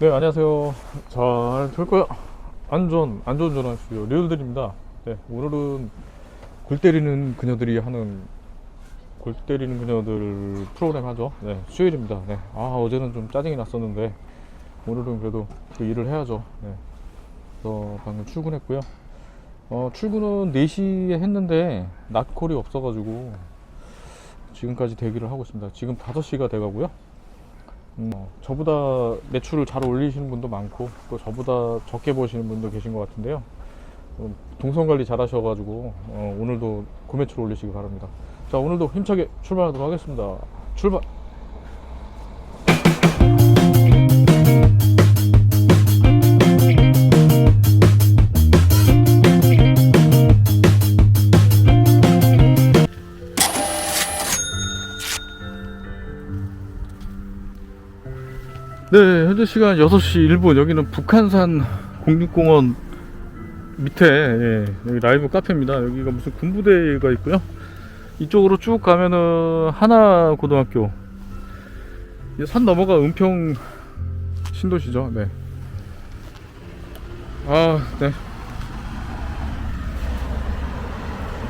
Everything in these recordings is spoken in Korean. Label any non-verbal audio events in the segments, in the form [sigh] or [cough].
네 안녕하세요. 잘될 거야. 안전 안전운전 하십시오 리얼들입니다. 네 오늘은 골 때리는 그녀들이 하는 골 때리는 그녀들 프로그램 하죠. 네 수요일입니다. 네 아 어제는 좀 짜증이 났었는데 오늘은 그래도 그 일을 해야죠. 네 그래서 방금 출근했고요. 어 출근은 4시에 했는데 낮콜이 없어가지고 지금까지 대기를 하고 있습니다. 지금 5시가 돼가고요 음, 어, 저보다 매출을 잘 올리시는 분도 많고 또 저보다 적게 보시는 분도 계신 것 같은데요. 음, 동선 관리 잘 하셔가지고 어, 오늘도 고매출 올리시기 바랍니다. 자 오늘도 힘차게 출발하도록 하겠습니다. 출발! 네, 현재 시간 6시 1분. 여기는 북한산 국립공원 밑에 예, 여기 라이브 카페입니다. 여기가 무슨 군부대가 있고요. 이쪽으로 쭉 가면은 하나 고등학교. 이산 넘어가 은평 신도시죠. 네. 아, 네.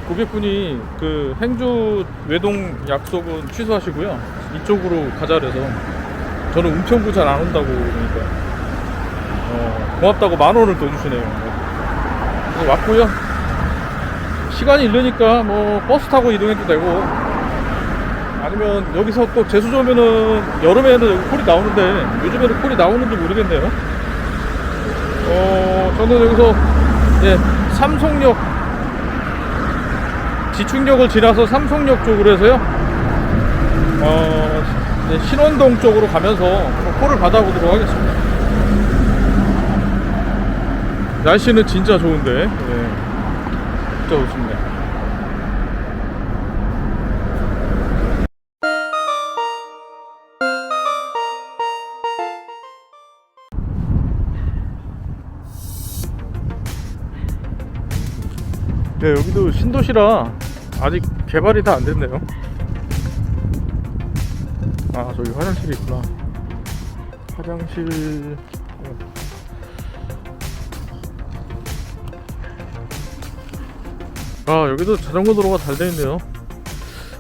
고객분이 그 행주 외동 약속은 취소하시고요. 이쪽으로 가자 그래서 저는 은평구 잘 안 온다고 그러니까 어, 고맙다고 만 원을 더 주시네요. 네. 그래서 왔고요. 시간이 이르니까 뭐 버스 타고 이동해도 되고 아니면 여기서 또 재수 좋으면은 여름에는 여기 콜이 나오는데 요즘에는 콜이 나오는지 모르겠네요. 어 저는 여기서 예 삼성역 지축역을 지나서 삼성역 쪽으로 해서요. 어 신원동 쪽으로 가면서 콜을 받아보도록 하겠습니다. 날씨는 진짜 좋은데, 예. 진짜 좋습니다. 네, 여기도 신도시라 아직 개발이 다 안 됐네요. 아 저기 화장실이 있구나. 화장실. 어. 아 여기도 자전거 도로가 잘 되어 있네요.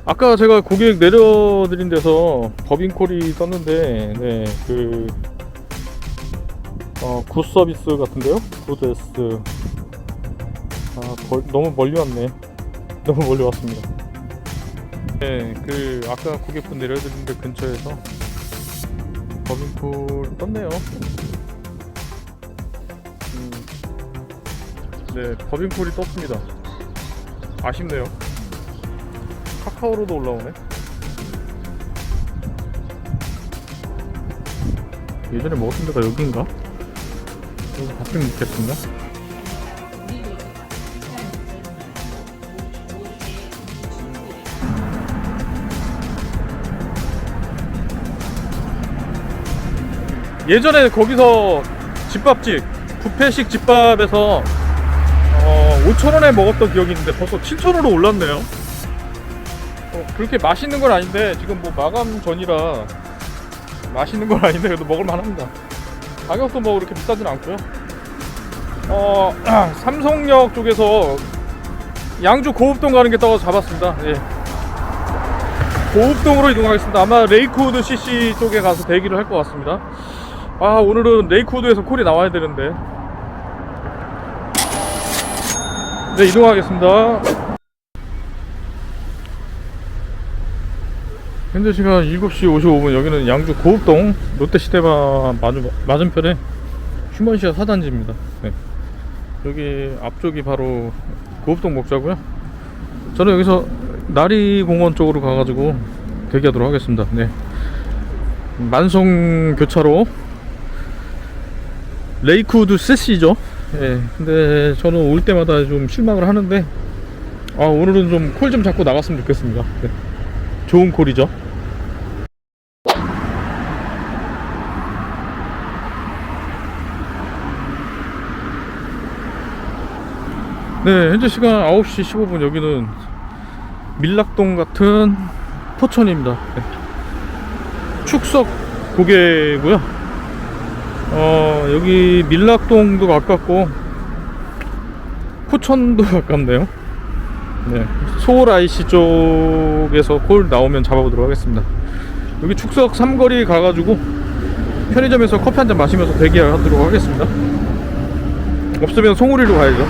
아까 제가 고객 내려드린 데서 법인콜이 떴는데 네그 어, 굿 서비스 같은데요? 굿에스 아 벌- 너무 멀리 왔네. [laughs] 너무 멀리 왔습니다 네, 그 아까 고객분 내려드린 데 근처에서 법인콜 떴네요. 음, 네, 법인콜이 떴습니다. 아쉽네요. 카카오로도 올라오네. 예전에 먹었던 데가 여긴가? 여기 바뀌면 먹겠습니다. 예전에 거기서 집밥집 부페식 집밥에서 어, 5천원에 먹었던 기억이 있는데 벌써 7천원으로 올랐네요. 어, 그렇게 맛있는 건 아닌데 지금 뭐 마감 전이라 맛있는 건 아닌데 그래도 먹을만 합니다. 가격도 뭐 그렇게 비싸진 않고요. 어, [clears throat] 삼성역 쪽에서 양주 고읍동 가는 게 떠서 잡았습니다. 예. 고읍동으로 이동하겠습니다. 아마 레이크우드 CC 쪽에 가서 대기를 할 것 같습니다 아 오늘은 레이코드에서 콜이 나와야 되는데. 네 이동하겠습니다. 현재 시간 7시 55분. 여기는 양주 고읍동 롯데시대바 맞은, 맞은 편에 휴먼시아 사단지입니다. 네. 여기 앞쪽이 바로 고읍동 먹자고요. 저는 여기서 나리공원 쪽으로 가가지고 대기하도록 하겠습니다. 네. 만성 교차로 레이크우드 세시죠. 예. 근데 저는 올 때마다 좀 실망을 하는데 아 오늘은 좀 콜 좀 잡고 나갔으면 좋겠습니다. 네. 좋은 콜이죠. 네, 현재 시간 9시 15분 여기는 밀락동 같은 포천입니다. 네. 축석 고개고요. 어, 여기 밀락동도 가깝고 포천도 [laughs] 가깝네요. 네, 서울 IC 쪽에서 콜 나오면 잡아보도록 하겠습니다. 여기 축석 삼거리 가가지고 편의점에서 커피 한 잔 마시면서 대기하도록 하겠습니다. 없으면 송우리로 가야죠.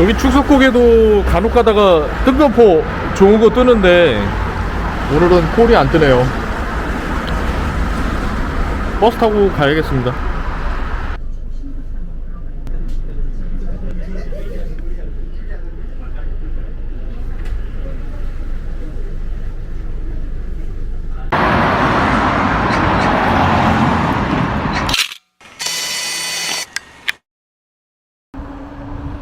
여기 축석고개도 간혹 가다가 뜬금포 좋은 거 뜨는데 오늘은 콜이 안 뜨네요. 버스 타고 가야겠습니다.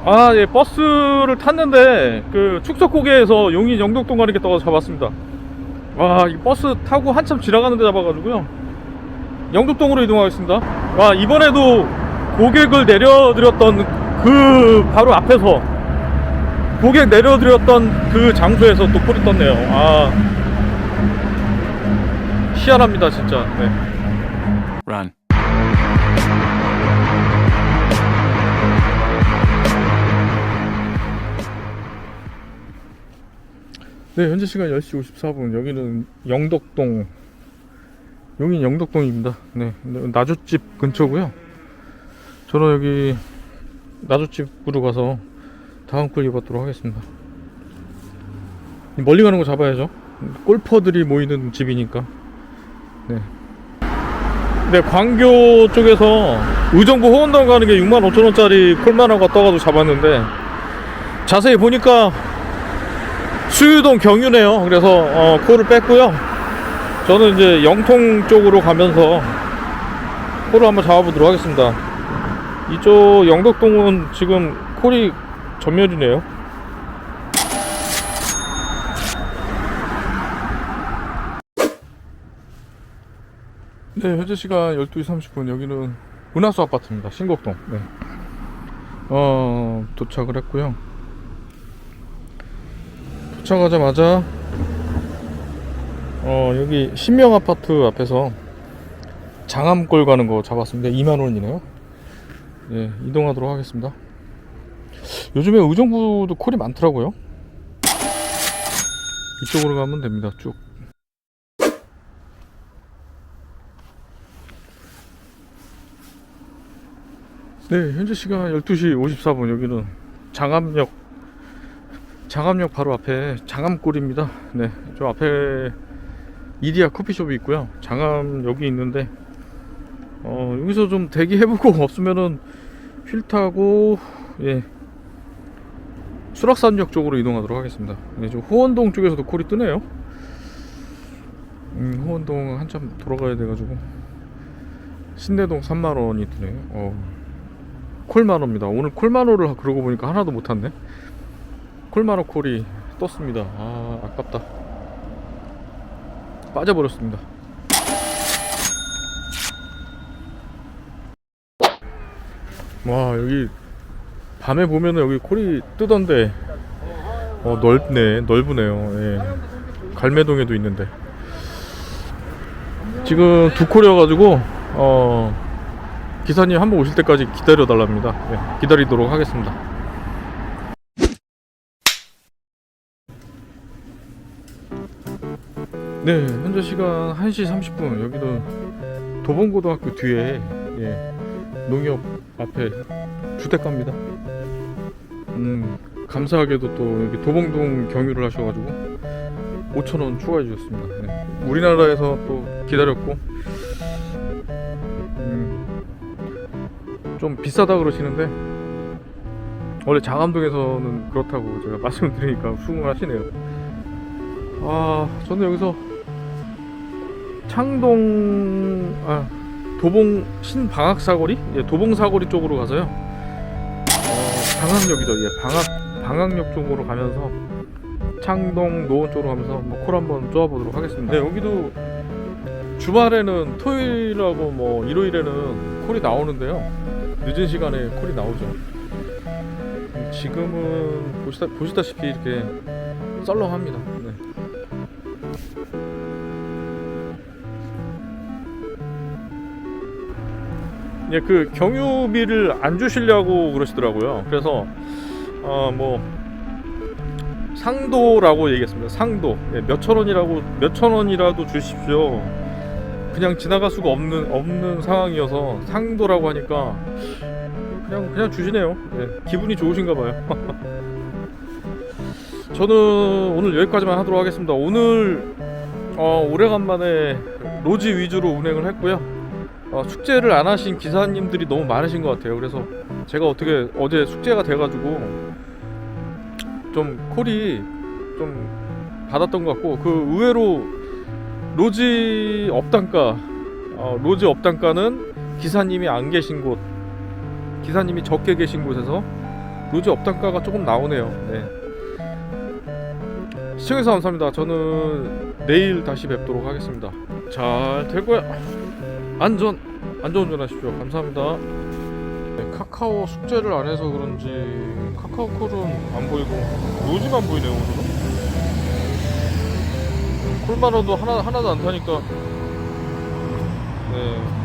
아, 예, 버스를 탔는데 그 축석고개에서 용인 영덕동 가는 게 떠서 잡았습니다. 와, 이 버스 타고 한참 지나가는데 잡아가지고요. 영덕동으로 이동하겠습니다. 와, 이번에도 고객을 내려드렸던 그 바로 앞에서 고객 내려드렸던 그 장소에서 또 콜이 떴네요. 아, 희한합니다, 진짜. 네. Run. 네, 현재 시간 10시 54분. 여기는 영덕동, 용인 영덕동입니다. 네, 나주집 근처고요. 저는 여기 나주집으로 가서 다음 꿀 입었도록 하겠습니다. 멀리 가는 거 잡아야죠. 골퍼들이 모이는 집이니까. 네. 네, 광교 쪽에서 의정부 호원동 가는 게 65,000원짜리 콜만화가 떠가지고 잡았는데 자세히 보니까 수유동 경유네요. 그래서 어, 콜을 뺐고요. 저는 이제 영통 쪽으로 가면서 콜을 한번 잡아보도록 하겠습니다. 이쪽 영덕동은 지금 콜이 전멸이네요. 네, 현재 시간 12시 30분 여기는 은하수 아파트입니다. 신곡동. 네. 어, 도착을 했고요. 도착하자마자 어 여기 신명 아파트 앞에서 장암골 가는 거 잡았습니다. 2만 원이네요. 예, 이동하도록 하겠습니다. 요즘에 의정부도 콜이 많더라고요. 이쪽으로 가면 됩니다. 쭉. 네, 현재 시간 12시 54분 여기는 장암역 장암역 바로 앞에 장암골입니다. 네, 저 앞에 이디야 커피숍이 있고요. 장암 여기 있는데 어, 여기서 좀 대기해보고 [laughs] 없으면은 휠 타고 예 수락산역 쪽으로 이동하도록 하겠습니다. 네, 저 호원동 쪽에서도 콜이 뜨네요. 음, 호원동 한참 돌아가야 돼가지고 신내동 3만 원이 뜨네요. 어, 콜만 원입니다. 오늘 원을 그러고 보니까 하나도 못 탔네. 콜마노 콜이 떴습니다. 아, 아깝다. 빠져버렸습니다. 와, 여기 밤에 보면은 여기 콜이 뜨던데, 어, 넓네, 넓으네요. 예. 갈매동에도 있는데. 지금 두 콜이어가지고, 어, 기사님 한번 오실 때까지 기다려 달랍니다. 예, 기다리도록 하겠습니다. 네, 현재 시간 1시 30분. 여기도 도봉고등학교 뒤에 예, 농협 앞에 주택가입니다. 음, 감사하게도 또 여기 도봉동 경유를 하셔가지고 5,000원 추가해 주셨습니다. 네. 우리나라에서 또 기다렸고 음, 좀 비싸다 그러시는데 원래 장암동에서는 그렇다고 제가 [laughs] 말씀을 드리니까 수긍을 하시네요. 아, 저는 여기서 창동 아 도봉 신방학 사거리? 예 도봉 사거리 쪽으로 가서요. 어, 방학역이죠. 예 방학 방학역 쪽으로 가면서 창동 노원 쪽으로 가면서 뭐 콜 한번 쪼아보도록 하겠습니다. 네 여기도 주말에는 토요일하고 뭐 일요일에는 콜이 나오는데요. 늦은 시간에 콜이 나오죠. 지금은 보시다, 보시다시피 이렇게 썰렁합니다 네. 예, 그 경유비를 안 주시려고 그러시더라고요. 그래서 어 뭐 상도라고 얘기했습니다. 상도 예, 몇천 원이라고 몇천 원이라도 주십시오. 그냥 지나갈 수가 없는 없는 상황이어서 상도라고 하니까 그냥 그냥 주시네요. 예, 기분이 좋으신가 봐요. [laughs] 저는 오늘 여기까지만 하도록 하겠습니다. 오늘 어, 오래간만에 로지 위주로 운행을 했고요. 어, 숙제를 안 하신 기사님들이 너무 많으신 것 같아요. 그래서 제가 어떻게 어제 숙제가 돼가지고 좀 콜이 좀 받았던 것 같고 그 의외로 로지 업단가 어, 로지 업단가는 기사님이 안 계신 곳 기사님이 적게 계신 곳에서 로지 업단가가 조금 나오네요. 네. 시청해서 감사합니다. 저는 내일 다시 뵙도록 하겠습니다. 잘 될 거야. 안전 안전 운전하십시오. 감사합니다. 네, 카카오 숙제를 안 해서 그런지 카카오 콜은 안 보이고 로지만 보이네요 오늘은. 콜만어도 하나 하나도 안 타니까 네